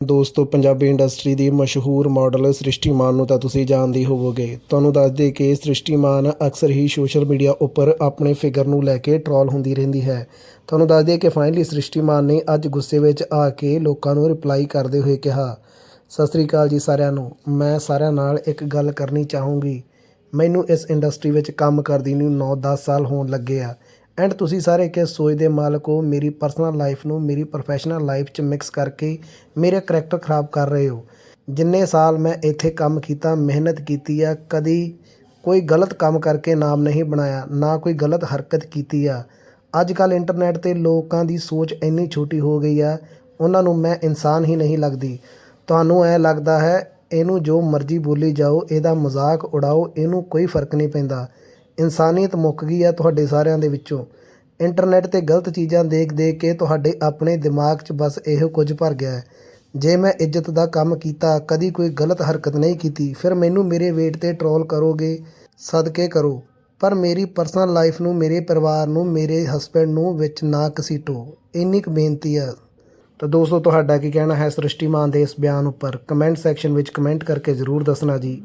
ਦੋਸਤੋ, ਪੰਜਾਬੀ ਇੰਡਸਟਰੀ ਦੀ ਮਸ਼ਹੂਰ ਮਾਡਲ ਸ੍ਰਿਸ਼ਟੀਮਾਨ ਨੂੰ ਤਾਂ ਤੁਸੀਂ ਜਾਣਦੇ ਹੋਵੋਗੇ। ਤੁਹਾਨੂੰ ਦੱਸ ਦੇ ਕਿ ਸ੍ਰਿਸ਼ਟੀਮਾਨ ਅਕਸਰ ਹੀ ਸੋਸ਼ਲ ਮੀਡੀਆ ਉੱਪਰ ਆਪਣੇ ਫਿਗਰ ਨੂੰ ਲੈ ਕੇ ਟਰੋਲ ਹੁੰਦੀ ਰਹਿੰਦੀ ਹੈ। ਤੁਹਾਨੂੰ ਦੱਸ ਦਈਏ ਕਿ ਫਾਈਨਲੀ ਸ੍ਰਿਸ਼ਟੀਮਾਨ ਨੇ ਅੱਜ ਗੁੱਸੇ ਵਿੱਚ ਆ ਕੇ ਲੋਕਾਂ ਨੂੰ ਰਿਪਲਾਈ ਕਰਦੇ ਹੋਏ ਕਿਹਾ, ਸਤਿ ਸ੍ਰੀ ਅਕਾਲ ਜੀ ਸਾਰਿਆਂ ਨੂੰ। ਮੈਂ ਸਾਰਿਆਂ ਨਾਲ ਇੱਕ ਗੱਲ ਕਰਨੀ ਚਾਹੂੰਗੀ। ਮੈਨੂੰ ਇਸ ਇੰਡਸਟਰੀ ਵਿੱਚ ਕੰਮ ਕਰਦੀ ਨੂੰ 9-10 ਸਾਲ ਹੋਣ ਲੱਗੇ ਆ। ਐਂਡ ਤੁਸੀਂ ਸਾਰੇ ਕਿਸ ਸੋਚ ਦੇ ਮਾਲਕ ਹੋ? ਮੇਰੀ ਪਰਸਨਲ ਲਾਈਫ ਨੂੰ, ਮੇਰੀ ਪ੍ਰੋਫੈਸ਼ਨਲ ਲਾਈਫ 'ਚ ਮਿਕਸ ਕਰਕੇ ਮੇਰਾ ਕਰੈਕਟਰ ਖਰਾਬ ਕਰ ਰਹੇ ਹੋ। ਜਿੰਨੇ ਸਾਲ ਮੈਂ ਇੱਥੇ ਕੰਮ ਕੀਤਾ, ਮਿਹਨਤ ਕੀਤੀ ਆ, ਕਦੀ ਕੋਈ ਗਲਤ ਕੰਮ ਕਰਕੇ ਨਾਮ ਨਹੀਂ ਬਣਾਇਆ, ਨਾ ਕੋਈ ਗਲਤ ਹਰਕਤ ਕੀਤੀ ਆ। ਅੱਜ ਕੱਲ ਇੰਟਰਨੈਟ ਤੇ ਲੋਕਾਂ ਦੀ ਸੋਚ ਇੰਨੀ ਛੋਟੀ ਹੋ ਗਈ ਆ, ਉਹਨਾਂ ਨੂੰ ਮੈਂ ਇਨਸਾਨ ਹੀ ਨਹੀਂ ਲੱਗਦੀ। ਤੁਹਾਨੂੰ ਐ ਲੱਗਦਾ ਹੈ, ਇਹਨੂੰ ਜੋ ਮਰਜ਼ੀ ਬੋਲੀ ਜਾਓ, ਇਹਦਾ ਮਜ਼ਾਕ ਉਡਾਓ, ਇਹਨੂੰ ਕੋਈ ਫ਼ਰਕ ਨਹੀਂ ਪੈਂਦਾ। ਇਨਸਾਨੀਅਤ ਮੁੱਕ ਗਈ ਆ ਤੁਹਾਡੇ ਸਾਰਿਆਂ ਦੇ ਵਿੱਚੋਂ। ਇੰਟਰਨੈਟ ਤੇ ਗਲਤ ਚੀਜ਼ਾਂ ਦੇਖ ਦੇਖ ਕੇ ਤੁਹਾਡੇ ਆਪਣੇ ਦਿਮਾਗ 'ਚ ਬਸ ਇਹੋ ਕੁਝ ਭਰ ਗਿਆ ਹੈ। ਜੇ ਮੈਂ ਇੱਜ਼ਤ ਦਾ ਕੰਮ ਕੀਤਾ, ਕਦੀ ਕੋਈ ਗਲਤ ਹਰਕਤ ਨਹੀਂ ਕੀਤੀ, ਫਿਰ ਮੈਨੂੰ ਮੇਰੇ ਵੇਟ ਤੇ ਟਰੋਲ ਕਰੋਗੇ, ਸਦਕੇ ਕਰੋ। ਪਰ ਮੇਰੀ ਪਰਸਨਲ ਲਾਈਫ ਨੂੰ, ਮੇਰੇ ਪਰਿਵਾਰ ਨੂੰ, ਮੇਰੇ ਹਸਬੰਡ ਨੂੰ ਵਿੱਚ ਨਾ ਘਸੀਟੋ। ਇੰਨੀ ਕੁ ਬੇਨਤੀ ਆ ਤਾਂ ਦੋਸਤੋ, ਤੁਹਾਡਾ ਕੀ ਕਹਿਣਾ ਹੈ ਸ੍ਰਿਸ਼ਟੀਮਾਨ ਦੇ ਇਸ ਬਿਆਨ ਉੱਪਰ? ਕਮੈਂਟ ਸੈਕਸ਼ਨ ਵਿੱਚ ਕਮੈਂਟ ਕਰਕੇ ਜ਼ਰੂਰ ਦੱਸਣਾ ਜੀ।